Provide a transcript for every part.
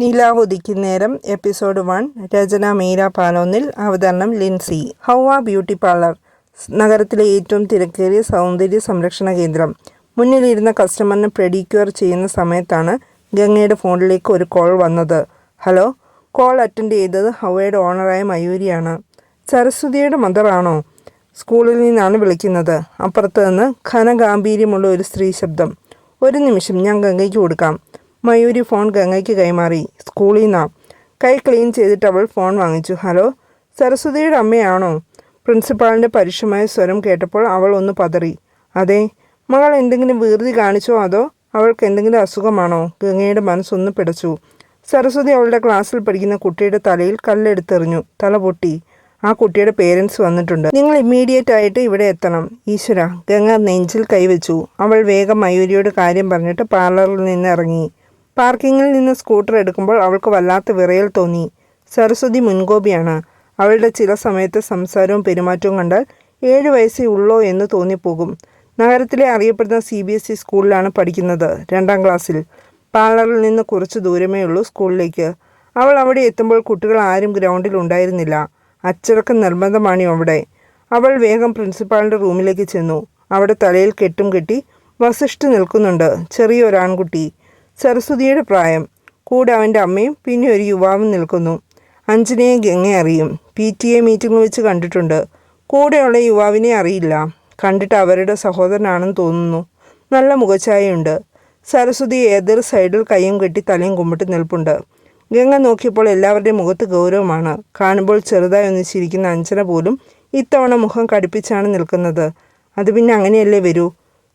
നീലാവുദിക്കുന്നേരം episode one രചന മീര പാലോന്നിൽ അവതരണം ലിൻസി. ഹൗവ ബ്യൂട്ടി പാർലർ നഗരത്തിലെ ഏറ്റവും തിരക്കേറിയ സൗന്ദര്യ സംരക്ഷണ കേന്ദ്രം. മുന്നിലിരുന്ന കസ്റ്റമറിന് പ്രെഡിക്യൂർ ചെയ്യുന്ന സമയത്താണ് ഗംഗയുടെ ഫോണിലേക്ക് ഒരു കോൾ വന്നത്. ഹലോ കോൾ അറ്റൻഡ് ചെയ്തത് ഹൗവയുടെ ഓണറായ മയൂരിയാണ്. സരസ്വതിയുടെ മദറാണോ സ്കൂളിൽ നിന്നാണ് വിളിക്കുന്നത്. അപ്പുറത്ത് നിന്ന് ഘനഗാംഭീര്യമുള്ള ഒരു സ്ത്രീ ശബ്ദം. ഒരു നിമിഷം ഞാൻ ഗംഗയ്ക്ക് കൊടുക്കാം. മയൂരി ഫോൺ ഗംഗയ്ക്ക് കൈമാറി. സ്കൂളിൽ നിന്നാണ് കൈ ക്ലീൻ ചെയ്തിട്ട് അവൾ ഫോൺ വാങ്ങിച്ചു. ഹലോ സരസ്വതിയുടെ അമ്മയാണോ? പ്രിൻസിപ്പാളിന്റെ പരുഷമായ സ്വരം കേട്ടപ്പോൾ അവൾ ഒന്ന് പതറി. അതെ മകൾ എന്തെങ്കിലും വീർതി കാണിച്ചോ അതോ? അവൾക്ക് എന്തെങ്കിലും അസുഖമാണോ? ഗംഗയുടെ മനസ്സൊന്ന് പിടച്ചു. സരസ്വതി അവളുടെ ക്ലാസ്സിൽ പഠിക്കുന്ന കുട്ടിയുടെ തലയിൽ കല്ലെടുത്തെറിഞ്ഞു. തല പൊട്ടി. ആ കുട്ടിയുടെ പേരൻസ് വന്നിട്ടുണ്ട്. നിങ്ങൾ ഇമ്മീഡിയറ്റ് ആയിട്ട് ഇവിടെ എത്തണം. ഈശ്വര. ഗംഗ നെഞ്ചിൽ കൈവച്ചു. അവൾ വേഗം മയൂരിയോട് കാര്യം പറഞ്ഞിട്ട് പാർലറിൽ നിന്ന് ഇറങ്ങി. പാർക്കിങ്ങിൽ നിന്ന് സ്കൂട്ടർ എടുക്കുമ്പോൾ അവൾക്ക് വല്ലാത്ത വിറയൽ തോന്നി. സരസ്വതി മുൻകോപിയാണ്. അവളുടെ ചില സമയത്തെ സംസാരവും പെരുമാറ്റവും കണ്ടാൽ ഏഴ് വയസ്സേ ഉള്ളോ എന്ന് തോന്നിപ്പോകും. നഗരത്തിലെ അറിയപ്പെടുന്ന സി ബി എസ് ഇ സ്കൂളിലാണ് പഠിക്കുന്നത് രണ്ടാം ക്ലാസ്സിൽ. പാർലറിൽ നിന്ന് കുറച്ച് ദൂരമേ ഉള്ളൂ സ്കൂളിലേക്ക്. അവൾ അവിടെ എത്തുമ്പോൾ കുട്ടികൾ ആരും ഗ്രൗണ്ടിൽ ഉണ്ടായിരുന്നില്ല. അച്ചടക്കം നിർബന്ധമാണ് അവിടെ. അവൾ വേഗം പ്രിൻസിപ്പാളിന്റെ റൂമിലേക്ക് ചെന്നു. അവിടെ തലയിൽ കെട്ടും കെട്ടി വസിഷ്ഠ് നിൽക്കുന്നുണ്ട്. ചെറിയൊരാൺകുട്ടി. സരസ്വതിയുടെ പ്രായം. കൂടെ അവന്റെ അമ്മയും പിന്നെ ഒരു യുവാവും നിൽക്കുന്നു. അഞ്ജനയെ ഗംഗ അറിയും. പി ടി എ മീറ്റിംഗ് വെച്ച് കണ്ടിട്ടുണ്ട്. കൂടെയുള്ള യുവാവിനെ അറിയില്ല. കണ്ടിട്ട് അവരുടെ സഹോദരനാണെന്ന് തോന്നുന്നു. നല്ല മുഖഛായയുണ്ട് സരസ്വതി എതിർ സൈഡിൽ കൈയും കെട്ടി തലയും കുമ്പിട്ട് നിൽപ്പുണ്ട്. ഗംഗ നോക്കിയപ്പോൾ എല്ലാവരുടെയും മുഖത്ത് ഗൗരവമാണ്. കാണുമ്പോൾ ചെറുതായി ഒന്ന് ചിരിക്കുന്ന അഞ്ജന പോലും ഇത്തവണ മുഖം കടുപ്പിച്ചാണ് നിൽക്കുന്നത്. അത് പിന്നെ അങ്ങനെയല്ലേ വരൂ?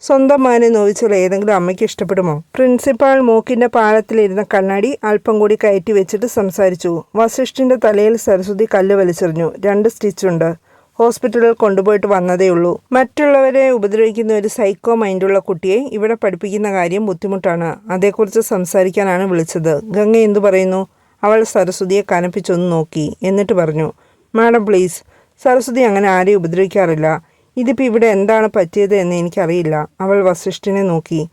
സ്വന്തം മകനെ നോവിച്ചാൽ ഏതെങ്കിലും അമ്മയ്ക്ക് ഇഷ്ടപ്പെടുമോ? പ്രിൻസിപ്പാൾ മൂക്കിന്റെ പാലത്തിലിരുന്ന കണ്ണാടി അല്പം കൂടി കയറ്റി വെച്ചിട്ട് സംസാരിച്ചു. വസിഷ്ഠിന്റെ തലയിൽ സരസ്വതി കല്ല് വലിച്ചെറിഞ്ഞു. രണ്ട് സ്റ്റിച്ചുണ്ട്. ഹോസ്പിറ്റലിൽ കൊണ്ടുപോയിട്ട് വന്നതേയുള്ളൂ മറ്റുള്ളവരെ ഉപദ്രവിക്കുന്ന ഒരു സൈക്കോ മൈൻഡുള്ള കുട്ടിയെ ഇവിടെ പഠിപ്പിക്കുന്ന കാര്യം ബുദ്ധിമുട്ടാണ്. അതേക്കുറിച്ച് സംസാരിക്കാനാണ് വിളിച്ചത്. ഗംഗ എന്തു പറയുന്നു? അവൾ സരസ്വതിയെ കനപ്പിച്ചൊന്ന് നോക്കി. എന്നിട്ട് പറഞ്ഞു മാഡം പ്ലീസ്. സരസ്വതി അങ്ങനെ ആരെയും ഉപദ്രവിക്കാറില്ല. ഇതിപ്പോൾ ഇവിടെ എന്താണ് പറ്റിയത് എന്ന് എനിക്കറിയില്ല. അവൾ വസിഷ്ഠിനെ നോക്കി.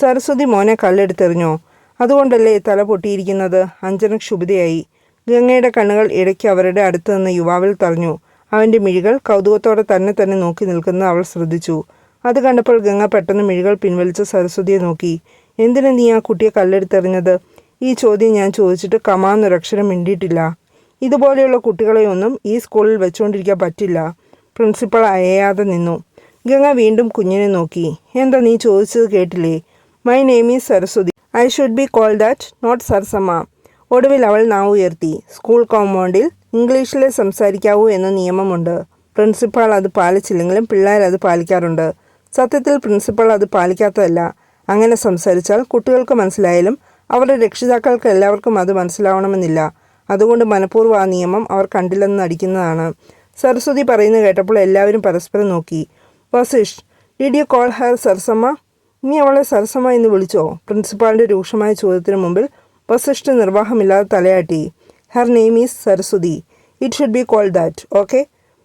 സരസ്വതി മോനെ കല്ലെടുത്തെറിഞ്ഞോ. അതുകൊണ്ടല്ലേ തല പൊട്ടിയിരിക്കുന്നത്? അഞ്ജന ക്ഷുഭിതയായി. ഗംഗയുടെ കണ്ണുകൾ ഇടയ്ക്ക് അവരുടെ അടുത്ത് നിന്ന് യുവാവിൽ തറഞ്ഞു. അവന്റെ മിഴികൾ കൗതുകത്തോടെ തന്നെ തന്നെ നോക്കി നിൽക്കുന്നത് അവൾ ശ്രദ്ധിച്ചു. അത് കണ്ടപ്പോൾ ഗംഗ പെട്ടെന്ന് മിഴികൾ പിൻവലിച്ച് സരസ്വതിയെ നോക്കി. എന്തിനാ നീ ആ കുട്ടിയെ കല്ലെടുത്തെറിഞ്ഞത്? ഈ ചോദ്യം ഞാൻ ചോദിച്ചിട്ട് കമാന്നൊരക്ഷരം മിണ്ടിയിട്ടില്ല. ഇതുപോലെയുള്ള കുട്ടികളെയൊന്നും ഈ സ്കൂളിൽ വെച്ചുകൊണ്ടിരിക്കാൻ പറ്റില്ല. പ്രിൻസിപ്പൾ അയയാതെ നിന്നു. ഗംഗ വീണ്ടും കുഞ്ഞിനെ നോക്കി. എന്താ നീ ചോദിച്ചത് കേട്ടില്ലേ? My name is Saraswathi. I should be call that not Sarasamma ഒടുവിൽ അവൾ നാവ് ഉയർത്തി. സ്കൂൾ കോമ്പൗണ്ടിൽ ഇംഗ്ലീഷിലെ സംസാരിക്കാവൂ എന്ന നിയമമുണ്ട്. പ്രിൻസിപ്പാൾ അത് പാലിച്ചില്ലെങ്കിലും പിള്ളേർ അത് പാലിക്കാറുണ്ട്. സത്യത്തിൽ പ്രിൻസിപ്പൾ അത് പാലിക്കാത്തതല്ല. അങ്ങനെ സംസാരിച്ചാൽ കുട്ടികൾക്ക് മനസ്സിലായാലും അവരുടെ രക്ഷിതാക്കൾക്ക് എല്ലാവർക്കും അത് മനസ്സിലാവണമെന്നില്ല. അതുകൊണ്ട് മനഃപൂർവം ആ നിയമം അവർ കണ്ടില്ലെന്ന് നടിക്കുന്നതാണ്. സരസ്വതി പറയുന്നത് കേട്ടപ്പോൾ എല്ലാവരും പരസ്പരം നോക്കി. Vasish did you call her Sarasamma നീ അവളെ സരസമ്മ എന്ന് വിളിച്ചോ? പ്രിൻസിപ്പാളിന്റെ രൂക്ഷമായ ചോദ്യത്തിന് മുമ്പിൽ വസിഷ്ഠ നിർവാഹമില്ലാതെ തലയാട്ടി. Her name is Saraswathi it should be called that okay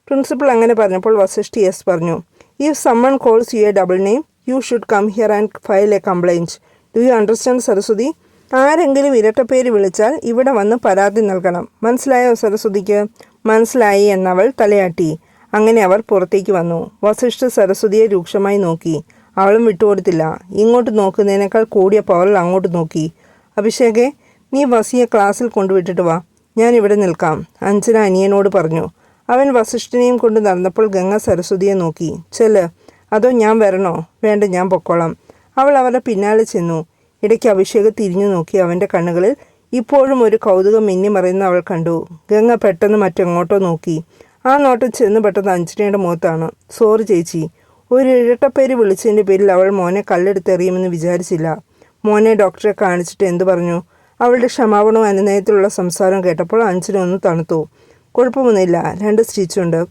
principal അങ്ങനെ പറഞ്ഞപ്പോൾ വസിഷ്ഠ യെസ് പറഞ്ഞു. If someone calls you a double name you should come here and file a complaint do you understand Saraswathi ആരെങ്കിലും ഇരട്ടപ്പേര് വിളിച്ചാൽ ഇവിടെ വന്ന് പരാതി നൽകണം. മനസ്സിലായോ സരസ്വതിക്ക് മനസ്സിലായി എന്നവൾ തലയാട്ടി. അങ്ങനെ അവർ പുറത്തേക്ക് വന്നു. വസിഷ്ഠ സരസ്വതിയെ രൂക്ഷമായി നോക്കി. അവളും വിട്ടുകൊടുത്തില്ല. ഇങ്ങോട്ട് നോക്കുന്നതിനേക്കാൾ കൂടിയ പവൽ അങ്ങോട്ട് നോക്കി. അഭിഷേകെ നീ വസിയെ ക്ലാസ്സിൽ കൊണ്ടുവിട്ടിട്ട് വാ. ഞാൻ ഇവിടെ നിൽക്കാം അഞ്ജന അനിയനോട് പറഞ്ഞു. അവൻ വസിഷ്ഠനെയും കൊണ്ട് നടന്നപ്പോൾ ഗംഗ സരസ്വതിയെ നോക്കി. ചെൽ അതോ ഞാൻ വരണോ? വേണ്ട ഞാൻ പൊക്കോളാം. അവൾ അവരുടെ പിന്നാലെ ചെന്നു. ഇടയ്ക്ക് അഭിഷേക് തിരിഞ്ഞു നോക്കി അവന്റെ കണ്ണുകളിൽ ഇപ്പോഴും ഒരു കൗതുകം മിന്നി മറയുന്ന അവൾ കണ്ടു. ഗംഗ പെട്ടെന്ന് മറ്റെങ്ങോട്ടോ നോക്കി. ആ നോട്ടം ചെന്ന് പെട്ടെന്ന് അഞ്ജനയുടെ മുഖത്താണ്. സോറി ചേച്ചി. ഒരു ഇരട്ടപ്പേര് വിളിച്ചതിന്റെ പേരിൽ അവൾ മോനെ കല്ലെടുത്തെറിയുമെന്ന് വിചാരിച്ചില്ല. മോനെ ഡോക്ടറെ കാണിച്ചിട്ട് എന്തു പറഞ്ഞു? അവളുടെ ക്ഷമാപണവും അനുനയത്തിലുള്ള സംസാരം കേട്ടപ്പോൾ അഞ്ജന ഒന്ന് തണുത്തു. കുഴപ്പമൊന്നുമില്ല. രണ്ട് സ്റ്റിച്ചുണ്ട്.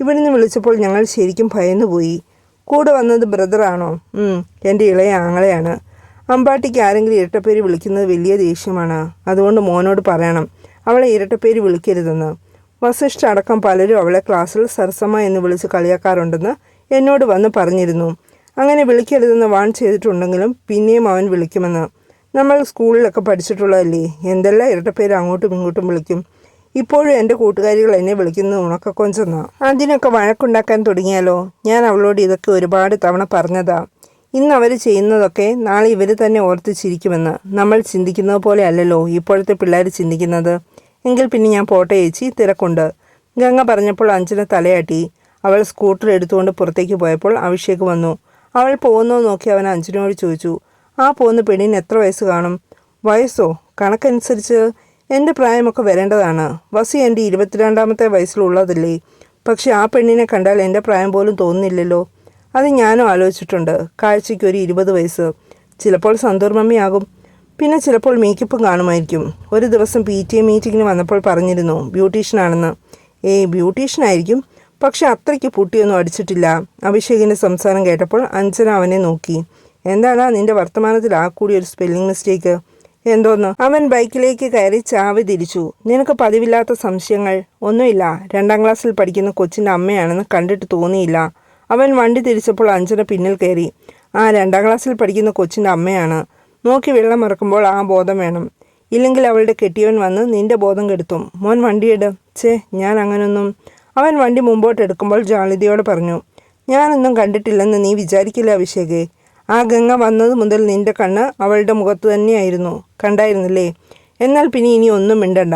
ഇവിടുന്ന് വിളിച്ചപ്പോൾ ഞങ്ങൾ ശരിക്കും ഭയന്നുപോയി. കൂടെ വന്നത് ബ്രദറാണോ? എന്റെ ഇളയ ആങ്ങളെയാണ്. അമ്പാട്ടിക്ക് ആരെങ്കിലും ഇരട്ടപ്പേര് വിളിക്കുന്നത് വലിയ ദേഷ്യമാണ്. അതുകൊണ്ട് മോനോട് പറയണം അവളെ ഇരട്ടപ്പേര് വിളിക്കരുതെന്ന്. വസിഷ്ഠ അടക്കം പലരും അവളെ ക്ലാസ്സിൽ സരസമ്മ എന്ന് വിളിച്ച് കളിയാക്കാറുണ്ടെന്ന് എന്നോട് വന്ന് പറഞ്ഞിരുന്നു. അങ്ങനെ വിളിക്കരുതെന്ന് വാൺ ചെയ്തിട്ടുണ്ടെങ്കിലും പിന്നെയും അവൻ വിളിക്കുമെന്ന്. നമ്മൾ സ്കൂളിലൊക്കെ പഠിച്ചിട്ടുള്ളതല്ലേ? എന്തെല്ലാം ഇരട്ടപ്പേര് അങ്ങോട്ടും ഇങ്ങോട്ടും വിളിക്കും? ഇപ്പോഴും എന്റെ കൂട്ടുകാരികൾ എന്നെ വിളിക്കുന്നത് ഉണക്കക്കൊഞ്ചെന്നാണ് അതിനൊക്കെ വഴക്കുണ്ടാക്കാൻ തുടങ്ങിയാലോ? ഞാൻ അവളോട് ഇതൊക്കെ ഒരുപാട് തവണ പറഞ്ഞതാ. ഇന്ന് അവർ ചെയ്യുന്നതൊക്കെ നാളെ ഇവർ തന്നെ ഓർത്ത് ചിരിക്കുമെന്ന് നമ്മൾ ചിന്തിക്കുന്നത് പോലെ അല്ലല്ലോ ഇപ്പോഴത്തെ പിള്ളേർ ചിന്തിക്കുന്നത്. എങ്കിൽ പിന്നെ ഞാൻ പോട്ടെ ചേച്ചി തിരക്കുണ്ട്. ഗംഗ പറഞ്ഞപ്പോൾ അഞ്ജന തലയാട്ടി. അവൾ സ്കൂട്ടർ എടുത്തുകൊണ്ട് പുറത്തേക്ക് പോയപ്പോൾ അഭിഷേക് വന്നു. അവൾ പോകുന്നോ നോക്കി അവൻ അഞ്ജനയോട് ചോദിച്ചു. ആ പോകുന്ന പെണ്ണിന് എത്ര വയസ്സ് കാണും? വയസ്സോ? കണക്കനുസരിച്ച് എന്റെ പ്രായമൊക്കെ വരേണ്ടതാണ്. വസി എന്റെ ഇരുപത്തിരണ്ടാമത്തെ വയസ്സിലുള്ളതല്ലേ. പക്ഷെ ആ പെണ്ണിനെ കണ്ടാൽ എന്റെ പ്രായം പോലും തോന്നുന്നില്ലല്ലോ. അത് ഞാനും ആലോചിച്ചിട്ടുണ്ട്. കാഴ്ചയ്ക്ക് ഒരു ഇരുപത് വയസ്സ്. ചിലപ്പോൾ സന്തൂർ മമ്മിയാകും. പിന്നെ ചിലപ്പോൾ മേക്കപ്പും കാണുമായിരിക്കും. ഒരു ദിവസം പി ടി എ മീറ്റിങ്ങിന് വന്നപ്പോൾ പറഞ്ഞിരുന്നു ബ്യൂട്ടീഷ്യനാണെന്ന്. ഏയ് ബ്യൂട്ടീഷ്യനായിരിക്കും. പക്ഷെ അത്രയ്ക്ക് പുട്ടിയൊന്നും അടിച്ചിട്ടില്ല. അഭിഷേകിന്റെ സംസാരം കേട്ടപ്പോൾ അഞ്ജന അവനെ നോക്കി. എന്താണ് നിന്റെ വർത്തമാനത്തിൽ ആ കൂടി ഒരു സ്പെല്ലിംഗ് മിസ്റ്റേക്ക് എന്തോന്ന്? അവൻ ബൈക്കിലേക്ക് കയറി ചാവി തിരിച്ചു. നിനക്ക് പതിവില്ലാത്ത സംശയങ്ങൾ? ഒന്നുമില്ല. രണ്ടാം ക്ലാസ്സിൽ പഠിക്കുന്ന കൊച്ചിന്റെ അമ്മയാണെന്ന് കണ്ടിട്ട് തോന്നിയില്ല. അവൻ വണ്ടി തിരിച്ചപ്പോൾ അഞ്ചന പിന്നിൽ കയറി. ആ രണ്ടാം ക്ലാസ്സിൽ പഠിക്കുന്ന കൊച്ചിന്റെ അമ്മയാണ്. നോക്കി വെള്ളം മറക്കുമ്പോൾ ആ ബോധം വേണം. ഇല്ലെങ്കിൽ അവളുടെ കെട്ടിയവൻ വന്ന് നിന്റെ ബോധം കെടുത്തും. മോൻ വണ്ടിയിട് ഛേ ഞാൻ അങ്ങനൊന്നും അവൻ വണ്ടി മുമ്പോട്ട് എടുക്കുമ്പോൾ ജാളിതയോട് പറഞ്ഞു ഞാനൊന്നും കണ്ടിട്ടില്ലെന്ന് നീ വിചാരിക്കില്ല അഭിഷേകേ. ആ ഗംഗ വന്നത് മുതൽ നിന്റെ കണ്ണ് അവളുടെ മുഖത്ത് തന്നെയായിരുന്നു. കണ്ടായിരുന്നില്ലേ? എന്നാൽ പിന്നെ ഇനി ഒന്നും മിണ്ടണ്ട.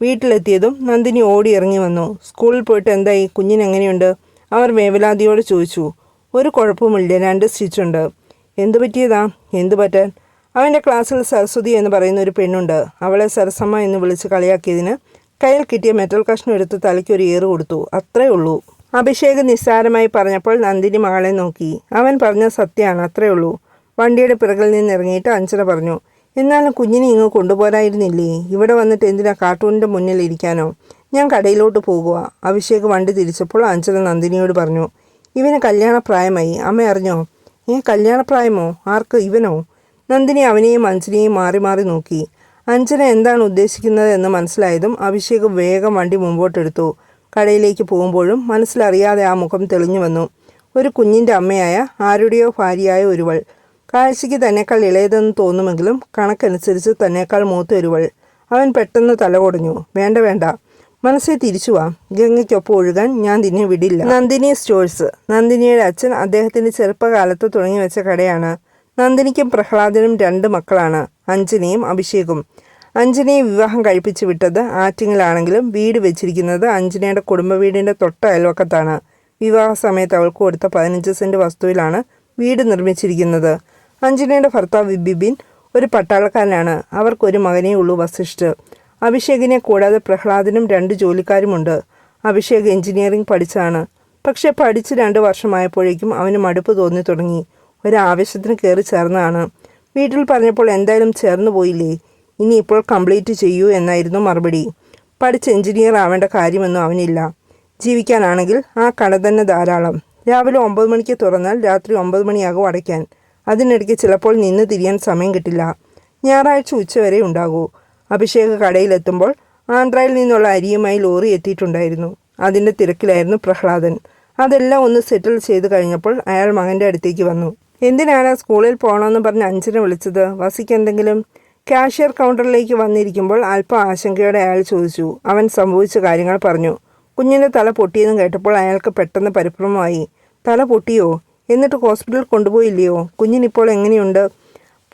വീട്ടിലെത്തിയതും നന്ദിനി ഓടി ഇറങ്ങി വന്നു. സ്കൂളിൽ പോയിട്ട് എന്തായി കുഞ്ഞിനെങ്ങനെയുണ്ട് അവർ വേവലാതിയോട് ചോദിച്ചു ഒരു കുഴപ്പമില്ല രണ്ട് സ്റ്റിച്ചുണ്ട്. എന്തു പറ്റിയതാ? എന്തു പറ്റാൻ? അവന്റെ ക്ലാസ്സിൽ സരസ്വതി എന്ന് പറയുന്ന ഒരു പെണ്ണുണ്ട്. അവളെ സരസമ്മ എന്ന് വിളിച്ച് കളിയാക്കിയതിന് കയ്യിൽ കിട്ടിയ മെറ്റൽ കഷ്ണം എടുത്ത് തലയ്ക്ക് ഒരു ഏറ് കൊടുത്തു. അത്രേ ഉള്ളൂ. അഭിഷേക് നിസ്സാരമായി പറഞ്ഞപ്പോൾ നന്ദിനി മകളെ നോക്കി. അവൻ പറഞ്ഞ സത്യമാണ് അത്രേ ഉള്ളൂ. വണ്ടിയുടെ പിറകിൽ നിന്ന് ഇറങ്ങിയിട്ട് അഞ്ചന പറഞ്ഞു എന്നാലും കുഞ്ഞിനെ ഇങ്ങ് കൊണ്ടുപോരായിരുന്നില്ലേ? ഇവിടെ വന്നിട്ട് എന്തിനാ കാർട്ടൂണിന്റെ മുന്നിൽ ഇരിക്കാനോ? ഞാൻ കടയിലോട്ട് പോകുക അഭിഷേക് വണ്ടി തിരിച്ചപ്പോൾ അഞ്ചല നന്ദിനിയോട് പറഞ്ഞു ഇവന് കല്യാണപ്രായമായി. അമ്മ അറിഞ്ഞോ? ഏ കല്യാണപ്രായമോ? ആർക്ക്? ഇവനോ? നന്ദിനി അവനെയും അഞ്ജനയെയും മാറി മാറി നോക്കി. അഞ്ജന എന്താണ് ഉദ്ദേശിക്കുന്നത് എന്ന് മനസ്സിലായതും അഭിഷേക് വേഗം വണ്ടി മുമ്പോട്ടെടുത്തു. കടയിലേക്ക് പോകുമ്പോഴും മനസ്സിലറിയാതെ ആ മുഖം തെളിഞ്ഞു വന്നു. ഒരു കുഞ്ഞിന്റെ അമ്മയായ ആരുടെയോ ഭാര്യയായ ഒരുവൾ. കാഴ്ചയ്ക്ക് തന്നെക്കാൾ ഇളയതെന്ന് തോന്നുമെങ്കിലും കണക്കനുസരിച്ച് തന്നെക്കാൾ മൂത്ത ഒരുവൾ. അവൻ പെട്ടെന്ന് തല കൊടഞ്ഞു വേണ്ട വേണ്ട. മനസ്സെ തിരിച്ചു വാ. ഗംഗയ്ക്കൊപ്പം ഒഴുകാൻ ഞാൻ നിന്നെ വിടില്ല. നന്ദിനി സ്റ്റോഴ്സ്. നന്ദിനിയുടെ അച്ഛൻ അദ്ദേഹത്തിന്റെ ചെറുപ്പകാലത്ത് തുടങ്ങി വെച്ച കടയാണ്. നന്ദിനിക്കും പ്രഹ്ലാദനും രണ്ട് മക്കളാണ്. അഞ്ജനയും അഭിഷേകും. അഞ്ജനയെ വിവാഹം കഴിപ്പിച്ചു വിട്ടത് ആറ്റിങ്ങിലാണെങ്കിലും വീട് വെച്ചിരിക്കുന്നത് അഞ്ജനയുടെ കുടുംബ വീടിന്റെ തൊട്ട അയൽവക്കത്താണ്. വിവാഹ സമയത്ത് അവൾക്ക് കൊടുത്ത പതിനഞ്ച് സെന്റ് വസ്തുവിലാണ് വീട് നിർമ്മിച്ചിരിക്കുന്നത്. അഞ്ജനയുടെ ഭർത്താവ് ബിബിൻ ഒരു പട്ടാളക്കാരനാണ്. അവർക്കൊരു മകനേ ഉള്ളൂ വസിഷ്ഠ്. അഭിഷേകിനെ കൂടാതെ പ്രഹ്ലാദനും രണ്ട് ജോലിക്കാരുമുണ്ട്. അഭിഷേക് എഞ്ചിനീയറിംഗ് പഠിച്ചാണ്. പക്ഷേ പഠിച്ച് രണ്ട് വർഷമായപ്പോഴേക്കും അവന് മടുപ്പ് തോന്നി തുടങ്ങി. ഒരാവശ്യത്തിന് കയറി ചേർന്നതാണ്. വീട്ടിൽ പറഞ്ഞപ്പോൾ എന്തായാലും ചേർന്നു പോയില്ലേ? ഇനി ഇപ്പോൾ കംപ്ലീറ്റ് ചെയ്യൂ എന്നായിരുന്നു മറുപടി. പഠിച്ച് എഞ്ചിനീയർ ആവേണ്ട കാര്യമൊന്നും അവനില്ല. ജീവിക്കാനാണെങ്കിൽ ആ കട തന്നെ ധാരാളം. രാവിലെ ഒമ്പത് മണിക്ക് തുറന്നാൽ രാത്രി ഒമ്പത് മണിയാകും അടയ്ക്കാൻ. അതിനിടയ്ക്ക് ചിലപ്പോൾ നിന്ന് തിരിയാൻ സമയം കിട്ടില്ല. ഞായറാഴ്ച ഉച്ചവരെ ഉണ്ടാകൂ. അഭിഷേക് കടയിലെത്തുമ്പോൾ ആന്ധ്രയിൽ നിന്നുള്ള അരിയുമായി ലോറി എത്തിയിട്ടുണ്ടായിരുന്നു. അതിന്റെ തിരക്കിലായിരുന്നു പ്രഹ്ലാദൻ. അതെല്ലാം ഒന്ന് സെറ്റിൽ ചെയ്ത് കഴിഞ്ഞപ്പോൾ അയാൾ മകന്റെ അടുത്തേക്ക് വന്നു. എന്തിനാണ് സ്കൂളിൽ പോകണമെന്ന് പറഞ്ഞ് അഞ്ചിനെ വിളിച്ചത്? വസിക്ക് എന്തെങ്കിലും? കാഷ്യർ കൗണ്ടറിലേക്ക് വന്നിരിക്കുമ്പോൾ അല്പം ആശങ്കയോടെ അയാൾ ചോദിച്ചു. അവൻ സംഭവിച്ച കാര്യങ്ങൾ പറഞ്ഞു. കുഞ്ഞിന്റെ തല പൊട്ടിയെന്ന് കേട്ടപ്പോൾ അയാൾക്ക് പെട്ടെന്ന് പരിഭ്രമമായി. തല പൊട്ടിയോ? എന്നിട്ട് ഹോസ്പിറ്റലിൽ കൊണ്ടുപോയില്ലയോ? കുഞ്ഞിനിപ്പോൾ എങ്ങനെയുണ്ട്?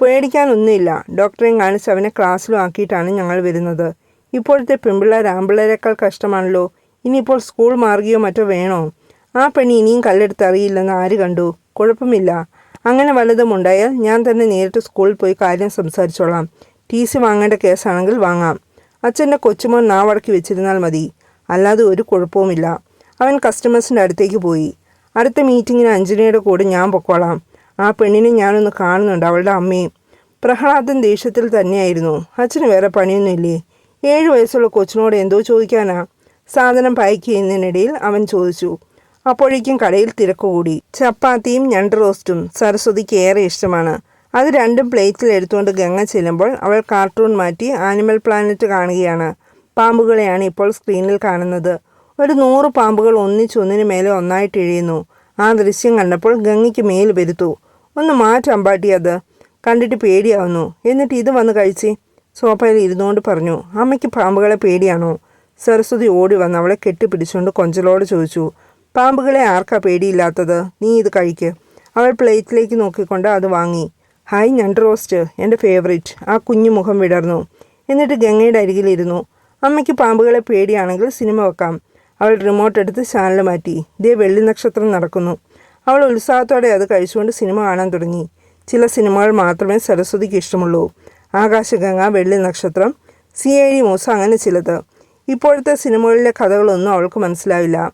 പേടിക്കാനൊന്നുമില്ല. ഡോക്ടറെയും കാണിച്ച് അവനെ ക്ലാസ്സിലും ആക്കിയിട്ടാണ് ഞങ്ങൾ വരുന്നത്. ഇപ്പോഴത്തെ പെൺപിള്ളേർ ആൺപിള്ളേരെക്കാൾ കഷ്ടമാണല്ലോ. ഇനിയിപ്പോൾ സ്കൂൾ മാറുകയോ മറ്റോ വേണോ? ആ പെണ്ണി ഇനിയും കല്ലെടുത്ത് അറിയില്ലെന്ന് ആര് കണ്ടു? കുഴപ്പമില്ല. അങ്ങനെ വല്ലതും ഉണ്ടായാൽ ഞാൻ തന്നെ നേരിട്ട് സ്കൂളിൽ പോയി കാര്യം സംസാരിച്ചോളാം. ടി സി വാങ്ങേണ്ട കേസാണെങ്കിൽ വാങ്ങാം. അച്ഛന്റെ കൊച്ചുമോൻ നാവടക്കി വെച്ചിരുന്നാൽ മതി. അല്ലാതെ ഒരു കുഴപ്പവുമില്ല. അവൻ കസ്റ്റമേഴ്സിന്റെ അടുത്തേക്ക് പോയി. അടുത്ത മീറ്റിങ്ങിന് അഞ്ജനയുടെ കൂടെ ഞാൻ പൊക്കോളാം. ആ പെണ്ണിനെ ഞാനൊന്ന് കാണുന്നുണ്ട് അവളുടെ അമ്മയും. പ്രഹ്ലാദൻ ദേഷ്യത്തിൽ തന്നെയായിരുന്നു. അച്ഛന് വേറെ പണിയൊന്നുമില്ലേ? ഏഴു വയസ്സുള്ള കൊച്ചിനോട് എന്തോ ചോദിക്കാനാ? സാധനം പാക്ക് ചെയ്യുന്നതിനിടയിൽ അവൻ ചോദിച്ചു. അപ്പോഴേക്കും കടയിൽ തിരക്ക് കൂടി. ചപ്പാത്തിയും ഞണ്ട് റോസ്റ്റും സരസ്വതിക്ക് ഏറെ ഇഷ്ടമാണ്. അത് രണ്ടും പ്ലേറ്റിൽ എടുത്തുകൊണ്ട് ഗംഗ ചെല്ലുമ്പോൾ അവൾ കാർട്ടൂൺ മാറ്റി ആനിമൽ പ്ലാനറ്റ് കാണുകയാണ്. പാമ്പുകളെയാണ് ഇപ്പോൾ സ്ക്രീനിൽ കാണുന്നത്. ഒരു നൂറ് പാമ്പുകൾ ഒന്നിച്ചൊന്നിനു മേലെ ഒന്നായിട്ട് ഇഴയുന്നു. ആ ദൃശ്യം കണ്ടപ്പോൾ ഗംഗയ്ക്ക് മേൽ വരുത്തു ഒന്ന് മാറ്റമ്പാട്ടി അത്. കണ്ടിട്ട് പേടിയാവുന്നു. എന്നിട്ട് ഇത് വന്ന് കഴിച്ചേ സോഫയിൽ ഇരുന്നുകൊണ്ട് പറഞ്ഞു അമ്മയ്ക്ക് പാമ്പുകളെ പേടിയാണോ? സരസ്വതി ഓടി വന്ന് അവളെ കെട്ടിപ്പിടിച്ചുകൊണ്ട് കൊഞ്ചലോട് ചോദിച്ചു പാമ്പുകളെ ആർക്കാ പേടിയില്ലാത്തത്? നീ ഇത് കഴിക്ക്. അവൾ പ്ലേറ്റിലേക്ക് നോക്കിക്കൊണ്ട് അത് വാങ്ങി. ഹായ് ഞണ്ട് റോസ്റ്റ് എന്റെ ഫേവറേറ്റ്. ആ കുഞ്ഞു മുഖം വിടർന്നു. എന്നിട്ട് ഗംഗയുടെ അരികിലിരുന്നു അമ്മയ്ക്ക് പാമ്പുകളെ പേടിയാണെങ്കിൽ സിനിമ വെക്കാം. അവൾ റിമോട്ട് എടുത്ത് ചാനൽ മാറ്റി. ദേ വെള്ളി നക്ഷത്രം നടക്കുന്നു. അവൾ ഉത്സാഹത്തോടെ അത് കഴിച്ചുകൊണ്ട് സിനിമ കാണാൻ തുടങ്ങി. ചില സിനിമകൾ മാത്രമേ സരസ്വതിക്ക് ഇഷ്ടമുള്ളൂ. ആകാശഗംഗ വെള്ളി നക്ഷത്രം സി ഐ ഡി മൂസ അങ്ങനെ ചിലത്. ഇപ്പോഴത്തെ സിനിമകളിലെ കഥകളൊന്നും അവൾക്ക് മനസ്സിലാവില്ല.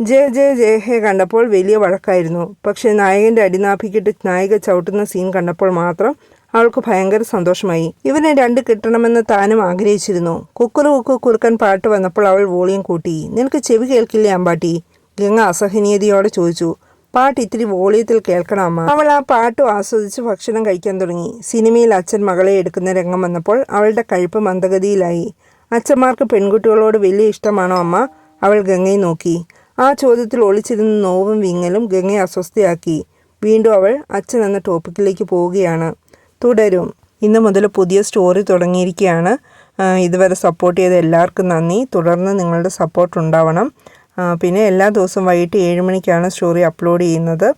ജയ ജയ ജയ ഹേ കണ്ടപ്പോൾ വലിയ വഴക്കായിരുന്നു. പക്ഷേ നായകന്റെ അടിനാഭിക്കിട്ട് നായിക ചവിട്ടുന്ന സീൻ കണ്ടപ്പോൾ മാത്രം അവൾക്ക് ഭയങ്കര സന്തോഷമായി. ഇവനെ രണ്ട് കിട്ടണമെന്ന് താനും ആഗ്രഹിച്ചിരുന്നു. കുക്കുറു കുക്കു കുറുക്കൻ പാട്ട് വന്നപ്പോൾ അവൾ വോളിയം കൂട്ടി. നിനക്ക് ചെവി കേൾക്കില്ലേ അമ്പാട്ടി? ഗംഗ അസഹനീയതയോടെ ചോദിച്ചു. പാട്ട് ഇത്തിരി വോളിയത്തിൽ കേൾക്കണം അമ്മ. അവൾ ആ പാട്ടും ആസ്വദിച്ച് ഭക്ഷണം കഴിക്കാൻ തുടങ്ങി. സിനിമയിൽ അച്ഛൻ മകളെ എടുക്കുന്ന രംഗം വന്നപ്പോൾ അവളുടെ കഴിപ്പ് മന്ദഗതിയിലായി. അച്ഛന്മാർക്ക് പെൺകുട്ടികളോട് വലിയ ഇഷ്ടമാണോ അമ്മ? അവൾ ഗംഗയെ നോക്കി. ആ ചോദ്യത്തിൽ ഒളിച്ചിരുന്ന നോവും വിങ്ങലും ഗംഗയെ അസ്വസ്ഥയാക്കി. വീണ്ടും അവൾ അച്ഛൻ എന്ന ടോപ്പിക്കിലേക്ക് പോവുകയാണ്. തുടരും. ഇന്ന് മുതൽ പുതിയ സ്റ്റോറി തുടങ്ങിയിരിക്കുകയാണ്. ഇതുവരെ സപ്പോർട്ട് ചെയ്ത എല്ലാവർക്കും നന്ദി. തുടർന്ന് നിങ്ങളുടെ സപ്പോർട്ട് ഉണ്ടാവണം. പിന്നെ എല്ലാ ദിവസവും വൈകിട്ട് ഏഴ് മണിക്കാണ് സ്റ്റോറി അപ്ലോഡ് ചെയ്യുന്നത്.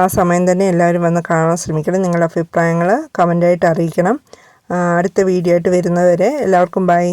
ആ സമയം തന്നെ എല്ലാവരും വന്ന് കാണാൻ ശ്രമിക്കണം. നിങ്ങളുടെ അഭിപ്രായങ്ങൾ കമന്റായിട്ട് അറിയിക്കണം. അടുത്ത വീഡിയോ ആയിട്ട് വരുന്നവരെ എല്ലാവർക്കും ബൈ.